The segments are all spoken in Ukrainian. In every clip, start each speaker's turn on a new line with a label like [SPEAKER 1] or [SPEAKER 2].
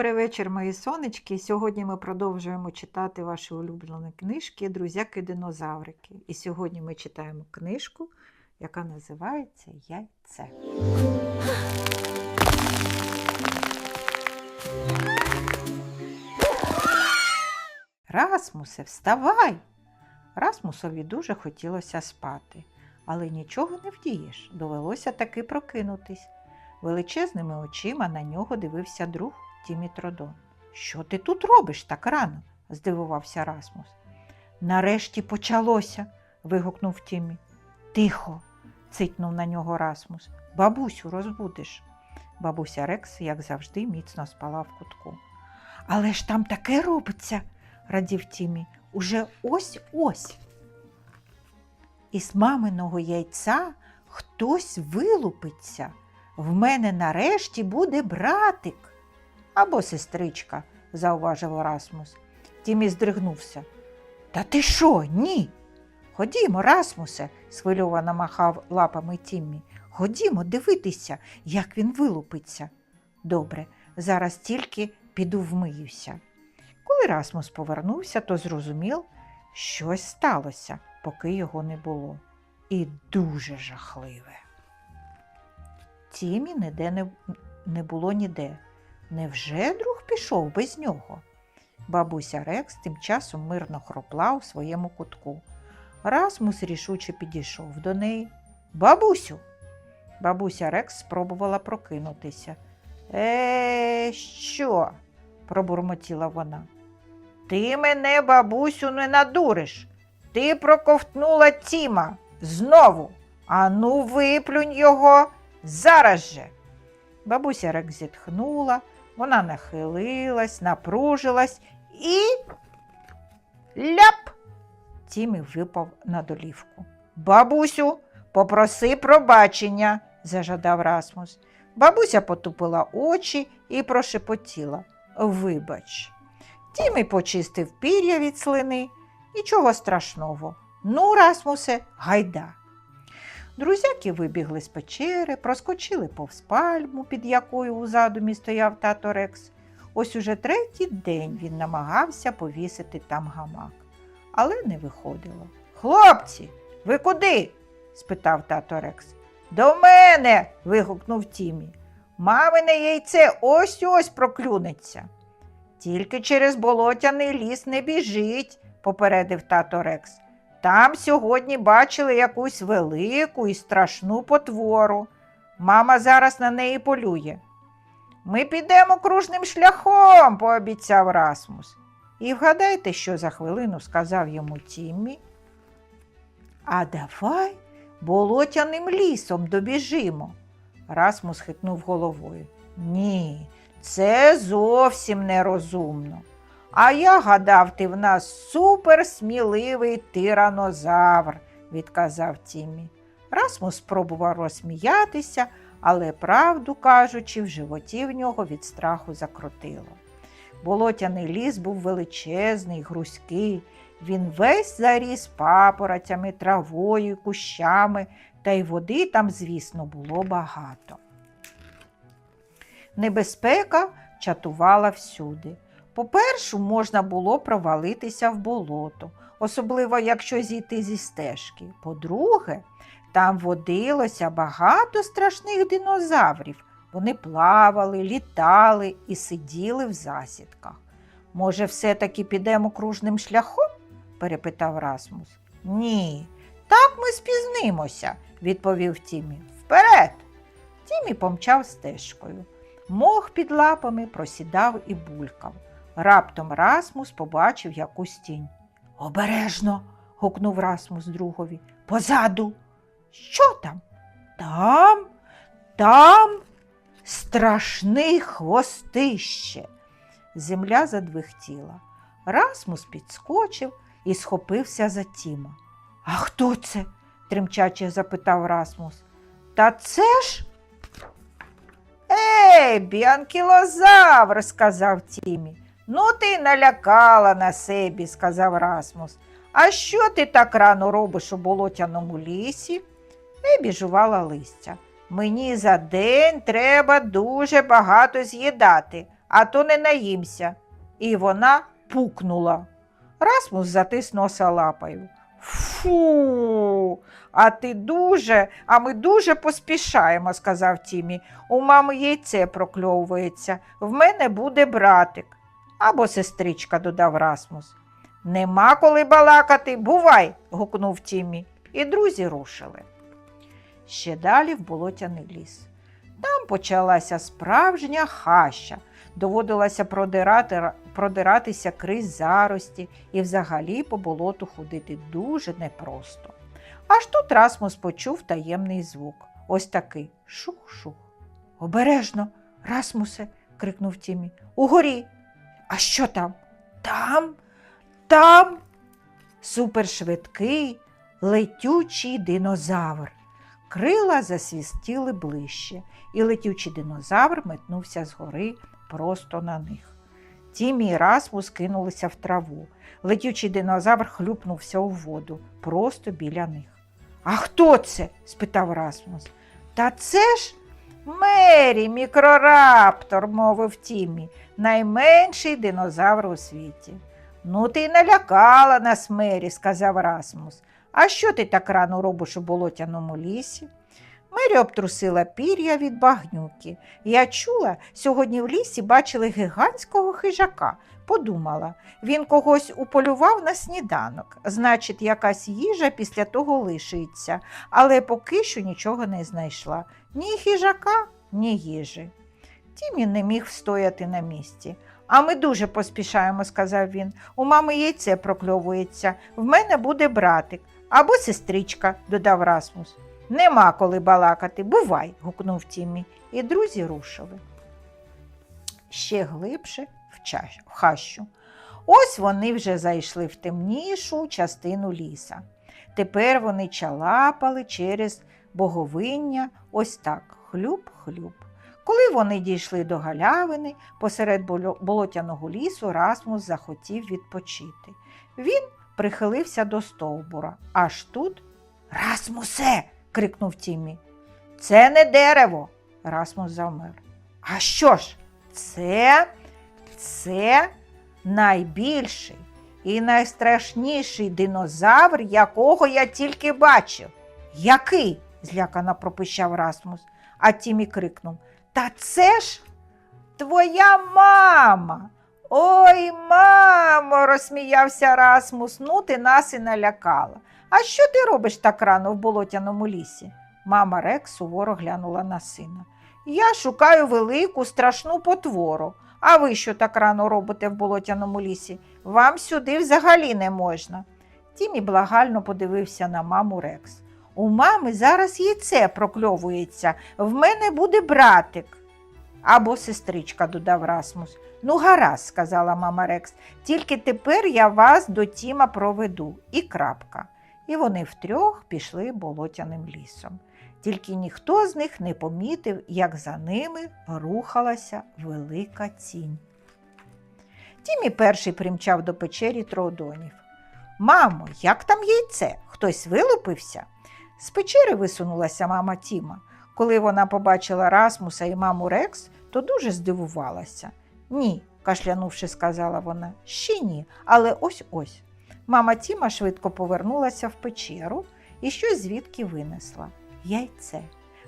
[SPEAKER 1] Добрий вечір, мої сонечки. Сьогодні ми продовжуємо читати ваші улюблені книжки Друзяки динозаврики. І сьогодні ми читаємо книжку, яка називається Яйце. Расмусе, вставай! Расмусові дуже хотілося спати, але нічого не вдієш, довелося таки прокинутись. Величезними очима на нього дивився друг Тімі Тродон. Що ти тут робиш так рано? здивувався Расмус. Нарешті почалося. вигукнув Тімі. Тихо. цитнув на нього Расмус. Бабусю, розбудиш. Бабуся Рекс, як завжди, міцно спала в кутку. Але ж там таке робиться, радів Тімі. Уже ось ось. Із маминого яйця хтось вилупиться. В мене нарешті буде братик або сестричка, зауважив Расмус. Тімі здригнувся. Та ти що? Ні? Ходімо, Расмусе, схвильовано махав лапами Тіммі. Ходімо дивитися, як він вилупиться. Добре, зараз тільки піду вмиюся. Коли Расмус повернувся, то зрозумів, щось сталося, поки його не було. І дуже жахливе. Тімі ніде не, не було ніде. Невже друг пішов без нього? Бабуся Рекс тим часом мирно хропла у своєму кутку. Расмус рішуче підійшов до неї. Бабусю. Бабуся Рекс спробувала прокинутися. Е, що? пробурмотіла вона. Ти мене, бабусю, не надуриш. Ти проковтнула Тіма знову. Ану, виплюнь його зараз же. Бабуся Рекс зітхнула, вона нахилилась, напружилась і ляп! Тімі випав на долівку. Бабусю, попроси пробачення, зажадав Расмус. Бабуся потупила очі і прошепотіла. Вибач. Тімі почистив пір'я від слини. Нічого страшного. Ну, Расмусе, гайда. Друзяки вибігли з печери, проскочили повз пальму, під якою у задумі стояв тато Рекс. Ось уже третій день він намагався повісити там гамак, але не виходило. Хлопці, ви куди? спитав тато Рекс. До мене. вигукнув Тімі. Мамине яйце ось ось проклюнеться. Тільки через болотяний ліс не біжіть, попередив тато Рекс. Там сьогодні бачили якусь велику і страшну потвору. Мама зараз на неї полює. Ми підемо кружним шляхом, пообіцяв Расмус. І вгадайте, що за хвилину сказав йому Тіммі. А давай болотяним лісом добіжимо. Расмус хитнув головою. Ні, це зовсім нерозумно. А я гадав, ти в нас суперсміливий тиранозавр, відказав Тімі. Расмус спробував розсміятися, але, правду кажучи, в животі в нього від страху закрутило. Болотяний ліс був величезний, грузький, він весь заріс папоротями, травою, кущами, та й води там, звісно, було багато. Небезпека чатувала всюди. По-перше, можна було провалитися в болото, особливо якщо зійти зі стежки. По-друге, там водилося багато страшних динозаврів. Вони плавали, літали і сиділи в засідках. Може, все-таки підемо кружним шляхом? перепитав Расмус. Ні, так ми спізнимося, відповів Тімі. Вперед! Тімі помчав стежкою. Мох під лапами просідав і булькав. Раптом Расмус побачив якусь тінь. Обережно. гукнув Расмус другові. Позаду. Що там? Там, там страшний хвостище. Земля задвихтіла. Расмус підскочив і схопився за Тіма. А хто це? тремчаче запитав Расмус. Та це ж. Ей, біанкілозавр, сказав Тімі. Ну, ти налякала на себе, сказав Расмус. А що ти так рано робиш у болотяному лісі? Ебі жувала листя. Мені за день треба дуже багато з'їдати, а то не наїмся. І вона пукнула. Расмус затис носа лапою. Фу, а ти дуже, а ми дуже поспішаємо, сказав Тімі. У мами яйце прокльовується, в мене буде братик. Або сестричка, додав Расмус. Нема коли балакати, бувай. гукнув Тімі, і друзі рушили. Ще далі в болотяний ліс. Там почалася справжня хаща. Доводилося продирати, продиратися крізь зарості і взагалі по болоту ходити дуже непросто. Аж тут Расмус почув таємний звук. Ось такий шух-шух. Обережно, Расмусе, крикнув Тімі. Угорі. А що там? Там, там супершвидкий, летючий динозавр. Крила засвістіли ближче, і летючий динозавр метнувся згори просто на них. Тімі і Расмус кинулися в траву. Летючий динозавр хлюпнувся у воду просто біля них. А хто це? спитав Расмус. Та це ж Мері, мікрораптор, мовив Тімі, найменший динозавр у світі. Ну, ти й налякала нас, Мері, сказав Расмус. А що ти так рано робиш у болотяному лісі? Мері обтрусила пір'я від багнюки. Я чула, сьогодні в лісі бачили гігантського хижака. Подумала, він когось уполював на сніданок. Значить, якась їжа після того лишиться, але поки що нічого не знайшла. Ні хижака, ні їжі. Тімі не міг встояти на місці. А ми дуже поспішаємо, сказав він. У мами яйце прокльовується, в мене буде братик або сестричка, додав Расмус. Нема коли балакати, бувай, гукнув Тімі, і друзі рушили. Ще глибше в, чащ, в хащу. Ось вони вже зайшли в темнішу частину ліса. Тепер вони чалапали через боговиння ось так хлюб-хлюб. Коли вони дійшли до галявини, посеред болотяного лісу Расмус захотів відпочити. Він прихилився до стовбура. Аж тут Расмусе. Крикнув Тімі. Це не дерево. Расмус завмер. А що ж? Це, це найбільший і найстрашніший динозавр, якого я тільки бачив. Який? злякано пропищав Расмус, а Тімі крикнув. Та це ж твоя мама. Ой, мамо, розсміявся Расмус. Ну, ти нас і налякала. А що ти робиш так рано в болотяному лісі? Мама Рекс суворо глянула на сина. Я шукаю велику страшну потвору. А ви що так рано робите в болотяному лісі? Вам сюди взагалі не можна. Тімі благально подивився на маму Рекс. У мами зараз яйце прокльовується, в мене буде братик. Або сестричка, додав Расмус. Ну, гаразд, сказала мама Рекс, тільки тепер я вас до Тіма проведу. І крапка. І вони втрьох пішли болотяним лісом. Тільки ніхто з них не помітив, як за ними рухалася велика тінь. Тімі перший примчав до печері Троодонів. Мамо, як там яйце? Хтось вилупився? З печери висунулася мама Тіма. Коли вона побачила Расмуса і маму Рекс, то дуже здивувалася. Ні, кашлянувши, сказала вона, ще ні, але ось ось. Мама Тіма швидко повернулася в печеру і щось звідки винесла яйце.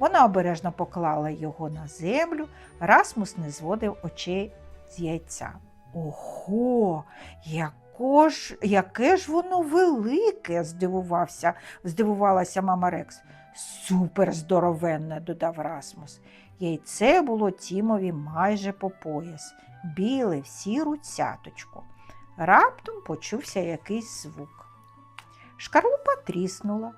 [SPEAKER 1] Вона обережно поклала його на землю, Расмус не зводив очей з яйця. Ого, яко ж, яке ж воно велике, здивувався, здивувалася мама Рекс. Супер здоровенне, додав Расмус. Яйце було Тімові майже по пояс, біле в сіру цяточку. Раптом почувся якийсь звук. Шкарлупа тріснула.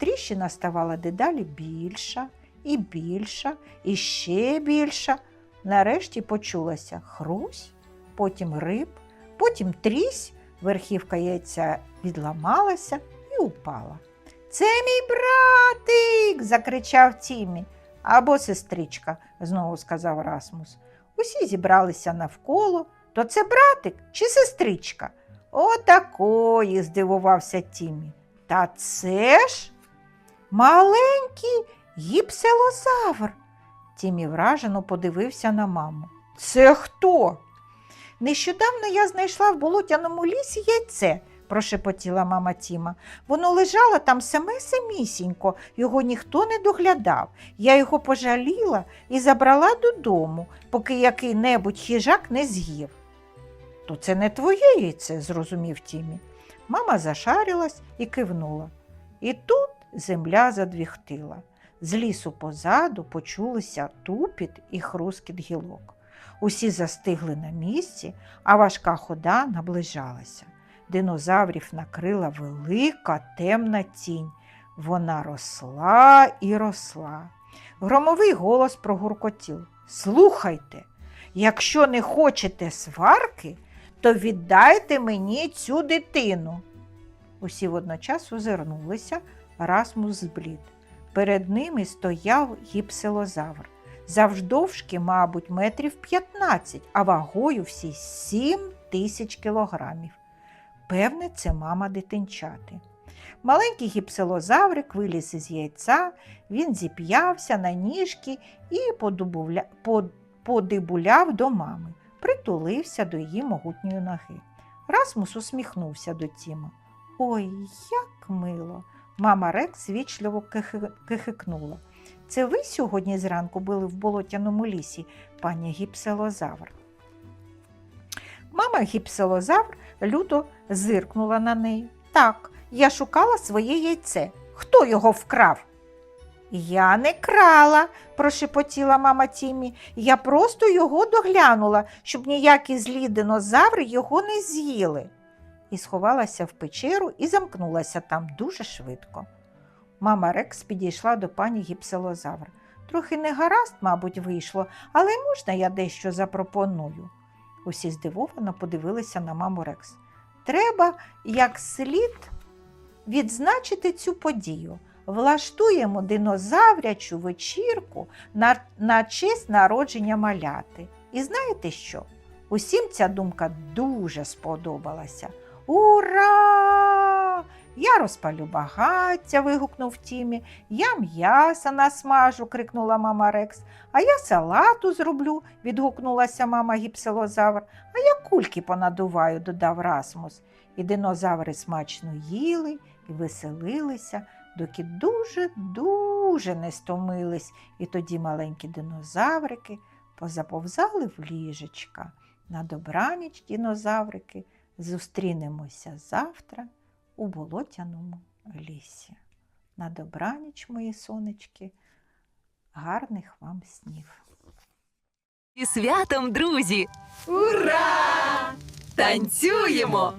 [SPEAKER 1] Тріщина ставала дедалі більша і більша, і ще більша. Нарешті почулася хрусь, потім риб, потім трісь, верхівка яйця відламалася і упала. Це мій братик. закричав Тімі. Або сестричка, знову сказав Расмус. Усі зібралися навколо. То це братик чи сестричка? Отакої, здивувався Тімі. Та це ж маленький гіпселозавр. Тімі вражено подивився на маму. Це хто? Нещодавно я знайшла в болотяному лісі яйце, прошепотіла мама Тіма. Воно лежало там саме самісінько, його ніхто не доглядав. Я його пожаліла і забрала додому, поки який-небудь хижак не з'їв. То це не твоє яйце, зрозумів Тімі. Мама зашарилась і кивнула. І тут земля задвіхтила. З лісу позаду почулися тупіт і хрускіт гілок. Усі застигли на місці, а важка хода наближалася. Динозаврів накрила велика темна тінь. Вона росла і росла. Громовий голос прогуркотів. Слухайте, якщо не хочете сварки, то віддайте мені цю дитину. Усі водночас озирнулися, Расмус зблід. Перед ними стояв гіпселозавр. Завждовжки, мабуть, метрів 15, а вагою всі 7 тисяч кілограмів. Певне, це мама дитинчати. Маленький гіпселозаврик виліз із яйця, він зіп'явся на ніжки і подибуляв до мами, притулився до її могутньої ноги. Расмус усміхнувся до Тіма. Ой, як мило! Мама Рекс звічливо кихи- кихикнула. Це ви сьогодні зранку були в болотяному лісі, пані гіпселозавр? Мама гіпселозавр люто зиркнула на неї. Так, я шукала своє яйце. Хто його вкрав? Я не крала, прошепотіла мама Тімі. Я просто його доглянула, щоб ніякі злі динозаври його не з'їли. І сховалася в печеру і замкнулася там дуже швидко. Мама Рекс підійшла до пані гіпселозавр. Трохи негаразд, мабуть, вийшло, але можна я дещо запропоную? Усі здивовано подивилися на маму Рекс. Треба як слід відзначити цю подію. Влаштуємо динозаврячу вечірку на, на честь народження маляти. І знаєте що? Усім ця думка дуже сподобалася. Ура! Я розпалю багаття, вигукнув Тімі. Я м'яса насмажу, крикнула мама Рекс. А я салату зроблю, відгукнулася мама гіпселозавр. А я кульки понадуваю, додав Расмус. І динозаври смачно їли і веселилися, доки дуже-дуже не стомились, і тоді маленькі динозаврики позаповзали в ліжечка. На добраніч, динозаврики, зустрінемося завтра у болотяному лісі. На добраніч, мої сонечки, гарних вам снів.
[SPEAKER 2] І святом, друзі! Ура! Танцюємо!